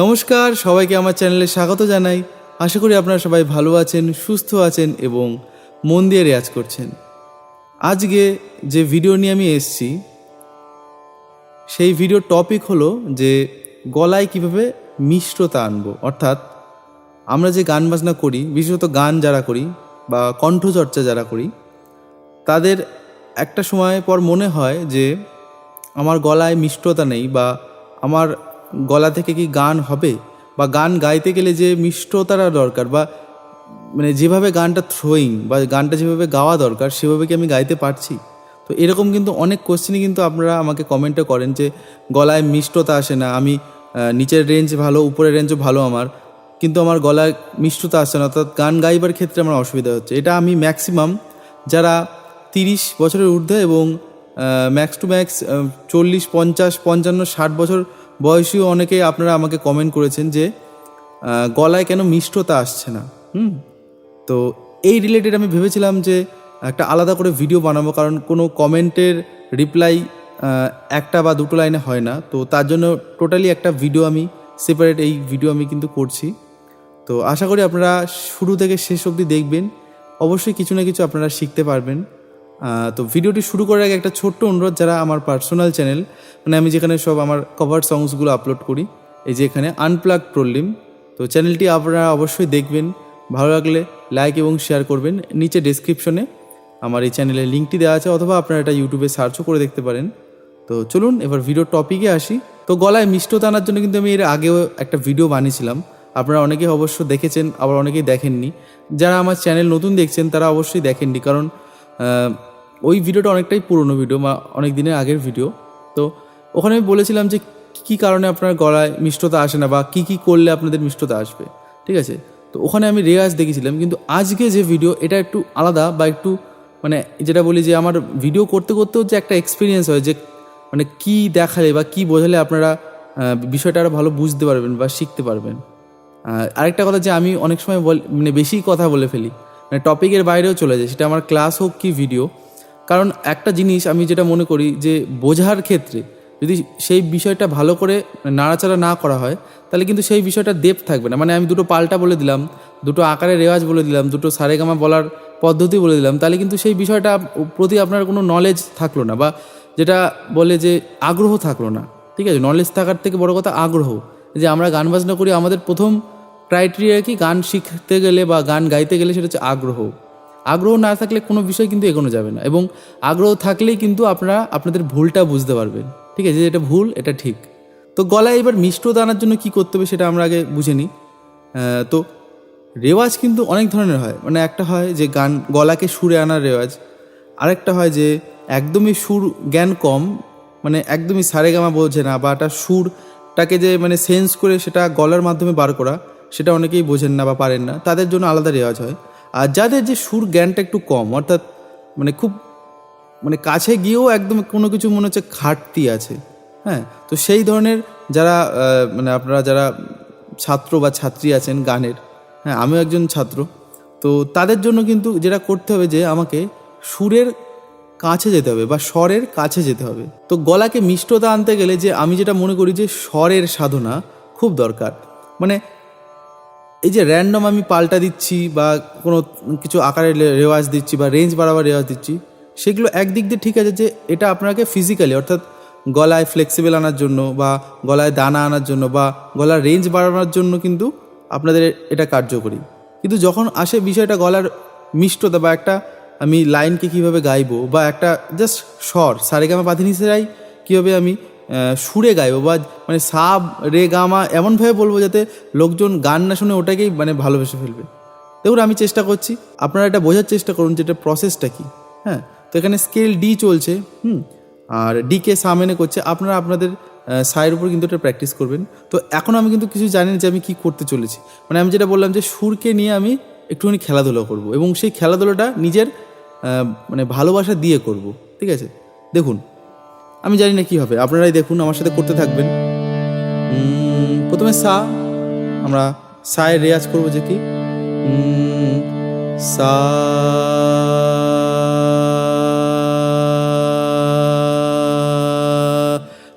নমস্কার, সবাইকে আমার চ্যানেলে স্বাগত জানাই। আশা করি আপনারা সবাই ভালো আছেন, সুস্থ আছেন এবং মন দিয়ে রেয়াজ করছেন। আজকে যে ভিডিও নিয়ে আমি এসেছি, সেই ভিডিওর টপিক হলো যে গলায় কীভাবে মিষ্টতা আনব। অর্থাৎ আমরা যে গান বাজনা করি, বিশেষত গান যারা করি বা কণ্ঠচর্চা যারা করি, তাদের একটা সময় পর মনে হয় যে আমার গলায় মিষ্টতা নেই বা আমার গলা থেকে কি গান হবে? বা গান গাইতে গেলে যে মিষ্টতাটা দরকার বা মানে যেভাবে গানটা থ্রোয়িং বা গানটা যেভাবে গাওয়া দরকার, সেভাবে কি আমি গাইতে পারছি? তো এরকম কিন্তু অনেক কোশ্চেনই কিন্তু আপনারা আমাকে কমেন্টে করেন যে গলায় মিষ্টতা আসে না, আমি নিচের রেঞ্জ ভালো, উপরের রেঞ্জও ভালো আমার, কিন্তু আমার গলায় মিষ্টতা আসছে না, অর্থাৎ গান গাইবার ক্ষেত্রে আমার অসুবিধা হচ্ছে। এটা আমি ম্যাক্সিমাম যারা তিরিশ বছরের ঊর্ধ্বে এবং ম্যাক্স টু ম্যাক্স চল্লিশ, পঞ্চাশ, পঞ্চান্ন, ষাট বছর বয়সীও অনেকে আপনারা আমাকে কমেন্ট করেছেন যে গলায় কেন মিষ্টতা আসছে না? হুম? তো এই রিলেটেড আমি ভেবেছিলাম যে একটা আলাদা করে ভিডিও বানাবো, কারণ কোনো কমেন্টের রিপ্লাই একটা বা দুটো লাইনে হয় না। তো তার জন্য টোটালি একটা ভিডিও আমি সেপারেট এই ভিডিও আমি কিন্তু করছি। তো আশা করি আপনারা শুরু থেকে শেষ অবধি দেখবেন। অবশ্যই কিছু না কিছু আপনারা শিখতে পারবেন। তো ভিডিওটি শুরু করার আগে একটা ছোট্ট অনুরোধ যারা আমার পার্সোনাল চ্যানেল মানে আমি যেখানে সব আমার কভার সংসগুলো আপলোড করি, এই যে এখানে আনপ্লাগ প্রলিম তো চ্যানেলটি আপনারা অবশ্যই দেখবেন, ভালো লাগলে লাইক এবং শেয়ার করবেন, নিচে ডেসক্রিপশনে আমার এই চ্যানেলের লিঙ্কটি দেওয়া আছে, অথবা আপনারা এটা ইউটিউবে সার্চও করে দেখতে পারেন। তো চলুন, এবার ভিডিওর টপিকে আসি। তো গলায় মিষ্টতা আনার জন্য কিন্তু আমি এর আগেও একটা ভিডিও বানিয়েছিলাম। আপনারা অনেকে অবশ্য দেখেছেন, আবার অনেকেই দেখেননি। যারা আমার চ্যানেল নতুন দেখছেন, তারা অবশ্যই দেখেননি, কারণ ওই ভিডিওটা অনেকটাই পুরনো ভিডিও বা অনেক দিনের আগের ভিডিও। তো ওখানে আমি বলেছিলাম যে কী কারণে আপনার গলায় মিষ্টতা আসে না বা কী কী করলে আপনাদের মিষ্টতা আসবে, ঠিক আছে? তো ওখানে আমি রেয়াজ দেখেছিলাম, কিন্তু আজকে যে ভিডিও, এটা একটু আলাদা বা একটু মানে যেটা বলি যে আমার ভিডিও করতে করতেও যে একটা এক্সপিরিয়েন্স হয় যে মানে কি দেখালে বা কি বোঝালে আপনারা বিষয়টা আরও ভালো বুঝতে পারবেন বা শিখতে পারবেন। আরেকটা কথা যে আমি অনেক সময় বল মানে বেশি কথা বলে ফেলি মানে টপিকের বাইরেও চলে যায়, সেটা আমার ক্লাস হোক কি ভিডিও কারণ একটা জিনিস আমি যেটা মনে করি যে বোঝার ক্ষেত্রে যদি সেই বিষয়টা ভালো করে নাড়াচাড়া না করা হয়, তাহলে কিন্তু সেই বিষয়টা দেব থাকবে না। মানে আমি দুটো পাল্টা বলে দিলাম, দুটো আকারের রেওয়াজ বলে দিলাম, দুটো সারেগামা বলার পদ্ধতি বলে দিলাম, তাহলে কিন্তু সেই বিষয়টা প্রতি আপনার কোনো নলেজ থাকল না বা যেটা বলে যে আগ্রহ থাকল না। ঠিক আছে নলেজ থাকার থেকে বড় কথা আগ্রহ। যে আমরা গান বাজনা করি, আমাদের প্রথম ক্রাইটেরিয়া কি? গান শিখতে গেলে বা গান গাইতে গেলে সেটা হচ্ছে আগ্রহ। আগ্রহ না থাকলে কোনো বিষয় কিন্তু এগোনো যাবে না এবং আগ্রহ থাকলেই কিন্তু আপনারা আপনাদের ভুলটা বুঝতে পারবেন। ঠিক আছে? যে এটা ভুল, এটা ঠিক। তো গলায় এবার মিষ্টতা আনার জন্য কি করতে হবে সেটা আমরা আগে বুঝে নিই। তো রেওয়াজ কিন্তু অনেক ধরনের হয়। মানে একটা হয় যে গান, গলাকে সুরে আনার রেওয়াজ। আরেকটা হয় যে একদমই সুর জ্ঞান কম মানে একদমই সারেগামা বোঝে না বা একটা সুরটাকে যে মানে সেন্স করে সেটা গলার মাধ্যমে বার করা। সেটা অনেকেই বোঝেন না বা পারেন না, তাদের জন্য আলাদা রেওয়াজ হয়। আর যাদের যে সুর জ্ঞানটা একটু কম, অর্থাৎ মানে খুব মানে কাছে গিয়েও একদম কোনো কিছু মনে হচ্ছে ঘাটতি আছে হ্যাঁ? তো সেই ধরনের যারা মানে আপনারা যারা ছাত্র বা ছাত্রী আছেন গানের হ্যাঁ আমিও একজন ছাত্র, তো তাদের জন্য কিন্তু যেটা করতে হবে যে আমাকে সুরের কাছে যেতে হবে বা স্বরের কাছে যেতে হবে। তো গলাকে মিষ্টতা আনতে গেলে যে আমি যেটা মনে করি যে স্বরের সাধনা খুব দরকার। মানে এই যে র্যান্ডম আমি পাল্টা দিচ্ছি বা কোনো কিছু আকারে রেওয়াজ দিচ্ছি বা রেঞ্জ বাড়াবার রেওয়াজ দিচ্ছি, সেগুলো একদিক দিয়ে ঠিক আছে যে এটা আপনাকে ফিজিক্যালি অর্থাৎ গলায় ফ্লেক্সিবল আনার জন্য বা গলায় দানা আনার জন্য বা গলার রেঞ্জ বাড়ানোর জন্য কিন্তু আপনাদের এটা কার্যকরী। কিন্তু যখন আসে বিষয়টা গলার মিষ্টতা বা একটা আমি লাইনকে কীভাবে গাইবো বা একটা জাস্ট স্বর সারেগামা পাধিনিসেরাই কীভাবে আমি সুরে গাইবো বা মানে সাব রে গামা এমনভাবে বলব যাতে লোকজন গান না শুনে ওটাকেই মানে ভালোবেসে ফেলবে। দেখুন, আমি চেষ্টা করছি, আপনারা এটা বোঝার চেষ্টা করুন যে এটা প্রসেসটা কী। হ্যাঁ তো এখানে স্কেল ডি চলছে, হুম, আর ডিকে সামেনে করছে, আপনারা আপনাদের সায়ের উপর কিন্তু এটা প্র্যাকটিস করবেন। তো এখন আমি কিন্তু কিছু জানি না যে আমি কি করতে চলেছি। মানে আমি যেটা বললাম যে সুরকে নিয়ে আমি একটুখানি খেলাধুলা করব এবং সেই খেলাধুলাটা নিজের মানে ভালোবাসা দিয়ে করব, ঠিক আছে? দেখুন আমি জানি না কি হবে। আপনারাই দেখুন, আমার সাথে করতে থাকবেন। প্রথমে সা, আমরা সায়ের রেয়াজ করব যে কি? সা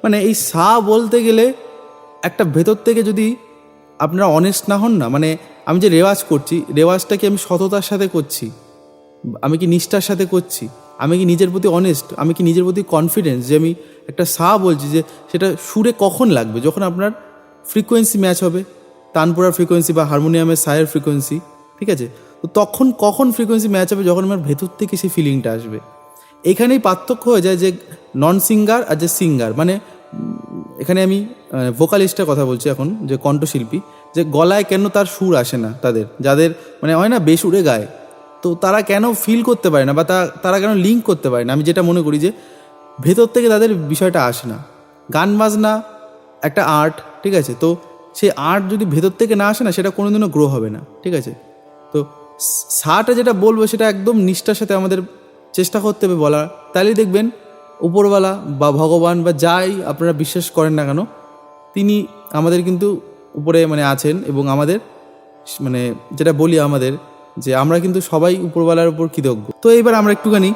মানে এই সা বলতে গেলে একটা ভেতর থেকে যদি আপনারা অনেস্ট না হন না মানে আমি যে রেওয়াজ করছি, রেওয়াজটা কি আমি সততার সাথে করছি? আমি কি নিষ্ঠার সাথে করছি? আমি কি নিজের প্রতি অনেস্ট আমি কি নিজের প্রতি কনফিডেন্স যে আমি একটা সা বলছি যে সেটা সুরে কখন লাগবে? যখন আপনার ফ্রিকোয়েন্সি ম্যাচ হবে, তানপুরার ফ্রিকোয়েন্সি বা হারমোনিয়ামের সায়ের ফ্রিকোয়েন্সি ঠিক আছে? তো তখন কখন ফ্রিকোয়েন্সি ম্যাচ হবে? যখন আমার ভেতর থেকে সেই ফিলিংটা আসবে। এখানেই পার্থক্য হয়ে যায় যে নন সিঙ্গার আর যে সিঙ্গার মানে এখানে আমি ভোকালিস্টের কথা বলছি এখন, যে কণ্ঠশিল্পী, যে গলায় কেন তার সুর আসে না তাদের? যাদের মানে হয় না, বেসুরে গায়। তো তারা কেন ফিল করতে পারে না বা তারা কেন লিঙ্ক করতে পারে না? আমি যেটা মনে করি যে, ভেতর থেকে তাদের বিষয়টা আসে না। গান বাজনা, একটা আর্ট ঠিক আছে? তো সেই আর্ট যদি ভেতর থেকে না আসে না, সেটা কোনোদিনও গ্রো হবে না, ঠিক আছে? তো সাটা যেটা বলব, সেটা একদম নিষ্ঠার সাথে আমাদের চেষ্টা করতে হবে বলার। তাহলেই দেখবেন, উপরওয়ালা বা ভগবান বা যাই আপনারা বিশ্বাস করেন না কেন, তিনি আমাদের কিন্তু উপরে মানে আছেন এবং আমাদের মানে যেটা বলি আমাদের যে আমরা কিন্তু সবাই উপরওয়ালার উপর কৃতজ্ঞ। তো এবার আমরা একটুখানি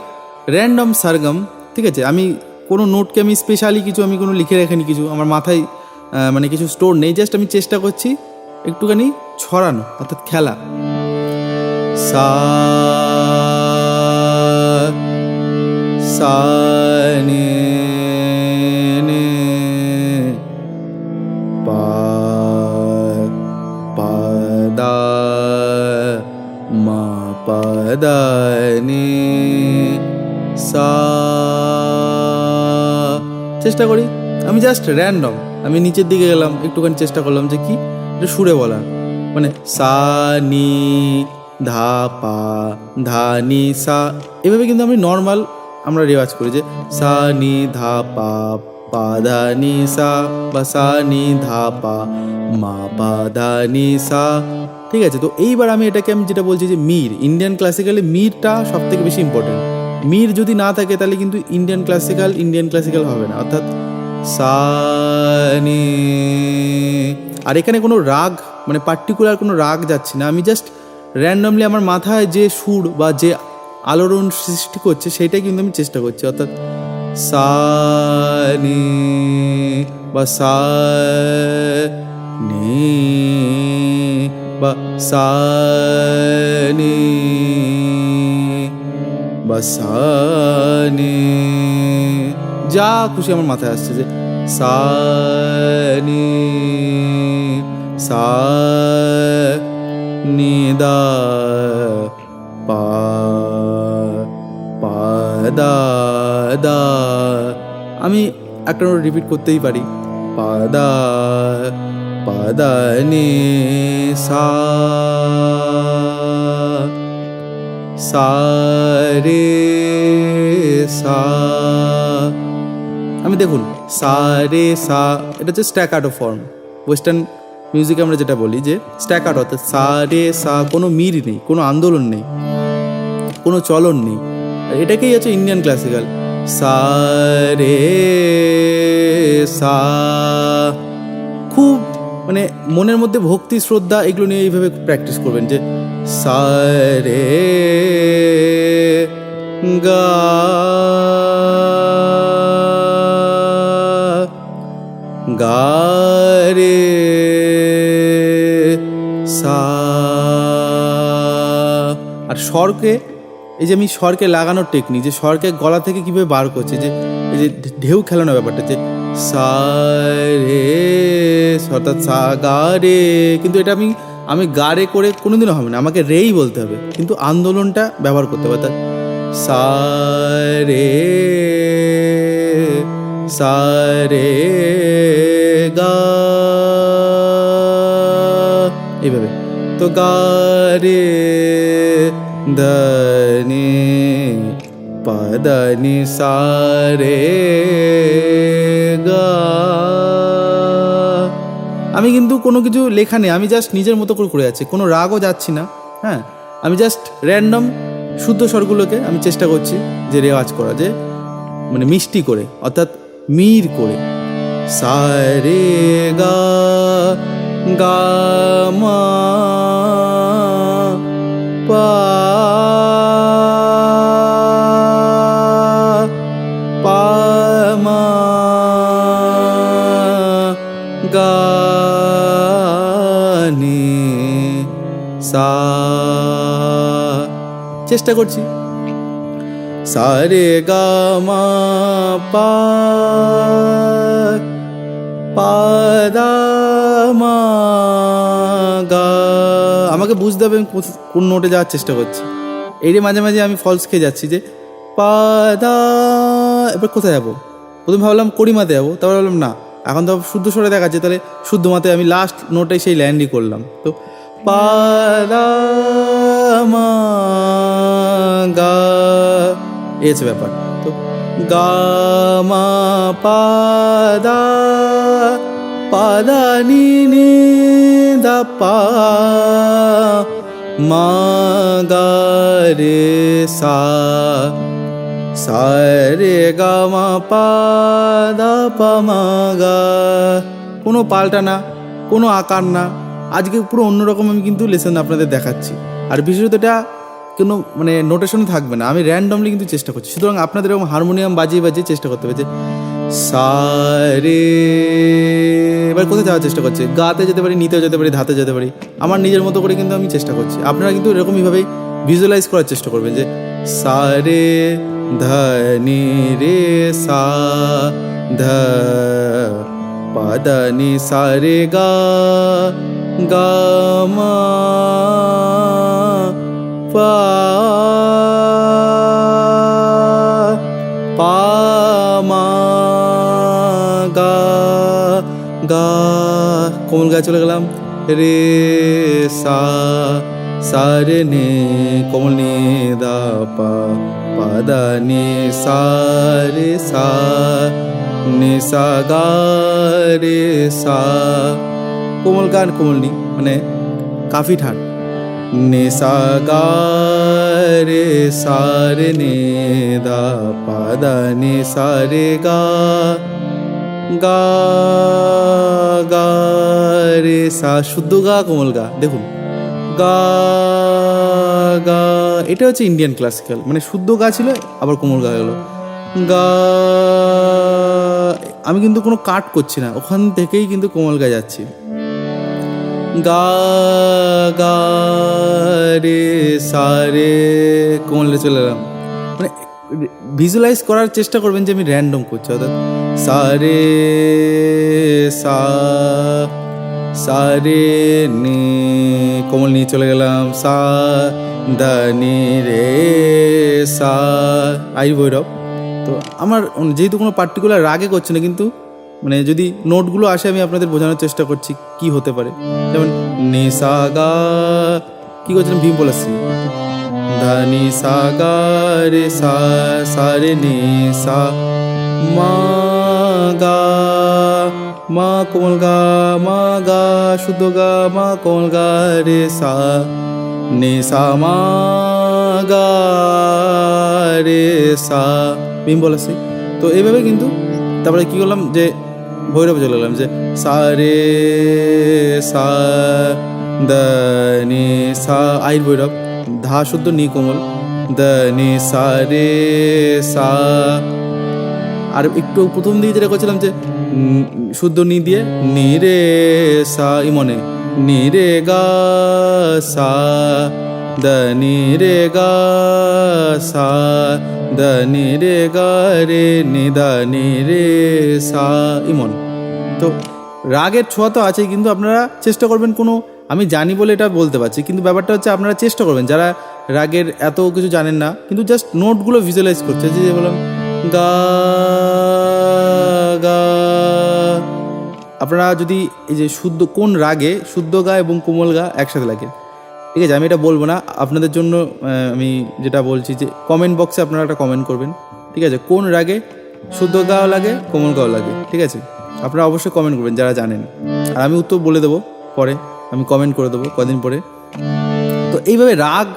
র্যান্ডম সারগাম ঠিক আছে? আমি কোনো নোটকে আমি স্পেশালি কিছু, আমি কোনো লিখে রাখিনি কিছু, আমার মাথায় মানে কিছু স্টোর নেই জাস্ট আমি চেষ্টা করছি একটুখানি ছড়ানো, অর্থাৎ খেলা। সা সা মা পা দা নি সা। চেষ্টা করি। আমি জাস্ট র্যান্ডম আমি নিচের দিকে গেলাম, একটুখানি চেষ্টা করলাম যে কি? একটু সুরে বলা মানে সা, নি, ধা, পা, ধা, নি, সা। এভাবে কিন্তু আমি নর্মাল আমরা রেওয়াজ করি যে সা, নি, ধা, পা পা, ধা, নি, সা বা সা, নি, ধা, পা, মা, পা, ধা, নি, সা। ঠিক আছে, তো এইবার আমি এটাকে আমি যেটা বলছি যে মির ইন্ডিয়ান ক্লাসিক্যালে মিরটা সব থেকে বেশি ইম্পর্টেন্ট মির যদি না থাকে, তাহলে কিন্তু ইন্ডিয়ান ক্লাসিক্যাল ইন্ডিয়ান ক্লাসিক্যাল হবে না। অর্থাৎ সা নি আর এখানে কোনো রাগ মানে পার্টিকুলার কোনো রাগ যাচ্ছে না। আমি জাস্ট র্যান্ডমলি আমার মাথায় যে সুর বা যে আলোড়ন সৃষ্টি করছে সেটাই কিন্তু আমি চেষ্টা করছি। অর্থাৎ সা নি বা সা নি সা নি যা খুশি আমার মাথায় আসছে যে সা নি সা নি দা, পা পা, দা দা। আমি একটা রিপিট করতেই পারি। পা, দা নি সা সা রে সা। আমি দেখুন সা রে সা, এটা হচ্ছে স্ট্যাক আউট ফর্ম ওয়েস্টার্ন মিউজিকে আমরা যেটা বলি যে স্ট্যাক আউট অর্থাৎ সা রে সা, কোনো মির নেই, কোনো আন্দোলন নেই, কোনো চলন নেই। এটাকেই হচ্ছে ইন্ডিয়ান ক্লাসিক্যাল সা রে সা, খুব মানে মনের মধ্যে ভক্তি, শ্রদ্ধা এগুলো নিয়ে এইভাবে প্র্যাকটিস করবেন যে, সারে গা গা রে সা আর স্বরকে, এই যে আমি স্বরকে লাগানোর টেকনিক যে স্বরকে গলা থেকে কীভাবে বার করছে, যে এই যে ঢেউ খেলানোর ব্যাপারটা, যে রে অর্থাৎ সা গা রে। কিন্তু এটা আমি আমি গা রে করে কোনোদিনও হবে না, আমাকে রেই বলতে হবে। কিন্তু আন্দোলনটা ব্যবহার করতে হবে, অর্থাৎ সা রে সা রে গা। এইভাবে। তো গা রে ধনি পদনি সা রে গা আমি কিন্তু কোনো কিছু লেখা নেই, আমি জাস্ট নিজের মতো করে করে যাচ্ছি, কোনো রাগও যাচ্ছি না হ্যাঁ? আমি জাস্ট র্যান্ডম শুদ্ধ স্বরগুলোকে আমি চেষ্টা করছি যে রেওয়াজ করা, যে মানে মিষ্টি করে, অর্থাৎ মির করে। সা রে গা গা মা পা চেষ্টা করছি। সারে গা মা পা মা গা। আমাকে বুঝতে হবে কোন নোটে যাওয়ার চেষ্টা করছি। এই যে মাঝে মাঝে আমি ফলস খেয়ে যাচ্ছি যে পাদা এবার কোথায় যাব? প্রথমে ভাবলাম কড়িমাতে যাব, তারপর ভাবলাম না। এখন তো শুদ্ধ স্বরে দেখাচ্ছে, তাহলে শুদ্ধ মাতে আমি লাস্ট নোটে সেই ল্যান্ডই করলাম। তো পাদা মা গা। এই হচ্ছে ব্যাপার। তো, গা মা পাদা পাদা নি দা পা। মা গা রে সা সা রে গা মা পা দা, পা মা গা। কোনো পাল্টা না, কোনো আকার না। আজকে পুরো অন্যরকম আমি কিন্তু লেসন আপনাদের দেখাচ্ছি। আর বিশেষত এটা কোনো মানে নোটেশনে থাকবে না। আমি র্যান্ডমলি কিন্তু চেষ্টা করছি। সুতরাং আপনাদের এরকম হারমোনিয়াম বাজিয়ে বাজিয়ে চেষ্টা করতে হবে যে সা রে এবার কোথায় যাওয়ার চেষ্টা করছে? গাতে যেতে পারি, নিতেও যেতে পারি, ধাতে যেতে পারি। আমার নিজের মতো করে কিন্তু আমি চেষ্টা করছি। আপনারা কিন্তু এরকমইভাবেই ভিজুয়ালাইজ করার চেষ্টা করবেন যে সা রে ধ রে সা, ধ পাদা নি সা রে গা গা মা পা মা গা। গা কোমল গায়ে চলে গেলাম। রে সা সা রে নে, কোমল নে, দা পা পা দা নে, সা রে সা, নে সা, গা রে সা। কোমল গান কোমল নি মানে কাফি ঠাট নে সা গা রে সা রে নে দা পা দা নে সা রে গা গা গা রে সা শুদ্ধ গা কোমল গা দেখুন গা গা এটা হচ্ছে ইন্ডিয়ান ক্লাসিক্যাল মানে শুদ্ধ গা ছিল, আবার কোমল গা গেলো গা আমি কিন্তু কোনো কাট করছি না, ওখান থেকেই কিন্তু কোমল গা যাচ্ছি। গা গা রে সা রে কোমলে চলে এলাম? মানে ভিজুয়ালাইজ করার চেষ্টা করবেন যে আমি র্যান্ডম করছি, অর্থাৎ সা রে সা সা রে নে, কোমল নিয়ে চলে গেলাম, সা, দা, নি, রে, সা, আই, ভৈরব। তো আমার যেহেতু কোনো পার্টিকুলার রাগে করছে না, কিন্তু মানে যদি নোটগুলো আসে, আমি আপনাদের বোঝানোর চেষ্টা করছি কি হতে পারে। যেমন নে সা গা কি করছিলাম? ভীম বলেছি ধানি সা গা রে সা সা রে নে সা মা গা, মা কোমল গা, মা গা শুদ্ধ গা, মা কোমল গা রে সা নে মা গা রে সা। ভীম বলেছি তো এইভাবে কিন্তু তারপরে কি করলাম যে ভৈরবে চলে গেলাম যে, সা, রে, সা, দ, নি, সা, আইর ভৈরব, ধা শুদ্ধ নি কোমল, দ, নি, সা, রে, সা। আর একটু প্রথম দিকে যেটা করছিলাম যে শুদ্ধ নি দিয়ে, নি রে, সা, ইমনে, নি রে, গা, সা। দ নি রে গা সা দ নি রে গা রে নি দা নি রে সা ইমন। তো রাগের ছোঁয়া তো আছেই, কিন্তু আপনারা চেষ্টা করবেন কোনো, আমি জানি বলে এটা বলতে পারছি, কিন্তু ব্যাপারটা হচ্ছে আপনারা চেষ্টা করবেন, যারা রাগের এত কিছু জানেন না, কিন্তু জাস্ট নোটগুলো ভিজুয়ালাইজ করছে যে বললাম, গা গা। আপনারা যদি এই যে শুদ্ধ কোন রাগে, শুদ্ধ গা এবং কোমল গা একসাথে লাগে ঠিক আছে, আমি এটা বলব না। আপনাদের জন্য আমি যেটা বলছি যে কমেন্ট বক্সে আপনারা একটা কমেন্ট করবেন। ঠিক আছে, কোন রাগে শুদ্ধ গাও লাগে, কোমল গাও লাগে? ঠিক আছে, আপনারা অবশ্যই কমেন্ট করবেন যারা জানেন। আর আমি উত্তর বলে দেবো পরে, আমি কমেন্ট করে দেবো কদিন পরে। তো এইভাবে রাগ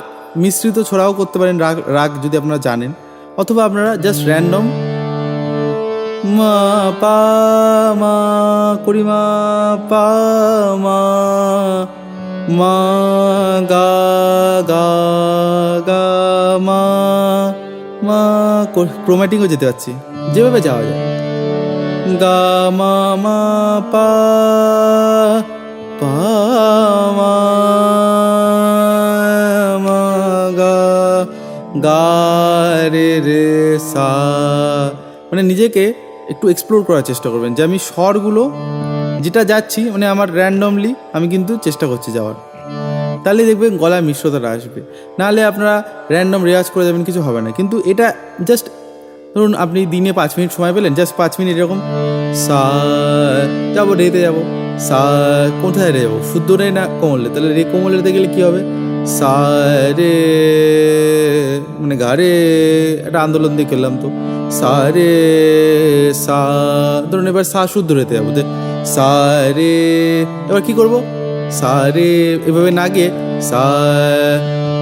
মিশ্রিত ছড়াও করতে পারেন, রাগ রাগ যদি আপনারা জানেন। অথবা আপনারা জাস্ট র্যান্ডম মা পা মা করি মা পা মা মা গা গা গা মা মা ক্রোম্যাটিকও যেতে পারছি। যেভাবে যাওয়া যায়। গা মা মা পা পা মা মা গা গা রে রে সা। মানে নিজেকে একটু এক্সপ্লোর করার চেষ্টা করবেন যে আমি স্বরগুলো যেটা যাচ্ছি মানে আমার র্যান্ডমলি আমি কিন্তু চেষ্টা করছি যাওয়ার। তাহলে দেখবেন গলায় মিশ্রতাটা আসবে। নাহলে আপনারা র্যান্ডম রেওয়াজ করে যাবেন কিছু হবে না। কিন্তু এটা জাস্ট ধরুন আপনি দিনে পাঁচ মিনিট সময় পেলেন জাস্ট পাঁচ মিনিট এরকম সা যাব রেতে যাব। সা কোথায় রে? যাব শুদ্ধ রে না কোমলে? তাহলে রে কোমলে রেতে গেলে কী হবে? সা রে মানে গা রে, একটা আন্দোলন দিয়ে খেললাম তো। সা রে সা ধরুন এবার সা শুদ্ধ রেতে যাব। সা রে এবার কি করব? সা রে এভাবে না গিয়ে সা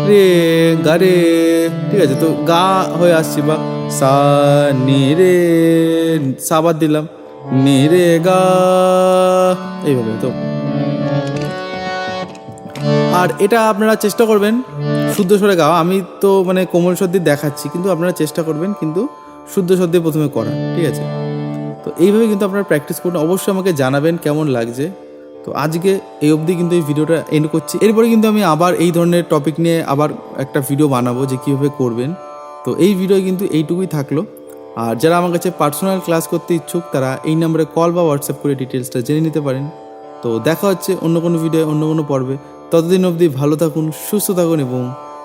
রে গা রে, ঠিক আছে, তো গা হয়ে আসছি বা সা, নি রে, সা বাদ দিলাম, নি রে, গা, এইভাবে তো। আর এটা আপনারা চেষ্টা করবেন শুদ্ধ স্বরে গাওয়া। আমি তো মানে কোমল সর্দি দেখাচ্ছি, কিন্তু আপনারা চেষ্টা করবেন কিন্তু শুদ্ধ সর্দি প্রথমে করা ঠিক আছে? তো এইভাবে কিন্তু আপনারা প্র্যাকটিস করুন। অবশ্যই আমাকে জানাবেন কেমন লাগছে। তো আজকে এই অবধি কিন্তু এই ভিডিওটা এন্ড করছি। এরপরে কিন্তু আমি আবার এই ধরনের টপিক নিয়ে আবার একটা ভিডিও বানাবো যে কীভাবে করবেন। তো এই ভিডিও কিন্তু এইটুকুই থাকল। আর যারা আমার কাছে পার্সোনাল ক্লাস করতে ইচ্ছুক, তারা এই নম্বরে কল বা হোয়াটসঅ্যাপ করে ডিটেলসটা জেনে নিতে পারেন। তো দেখা হচ্ছে অন্য কোনো ভিডিও অন্য কোনো পর্বে। ততদিন অবধি ভালো থাকুন, সুস্থ থাকুন এবং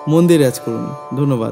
মন দিয়ে রেয়াজ করুন। ধন্যবাদ।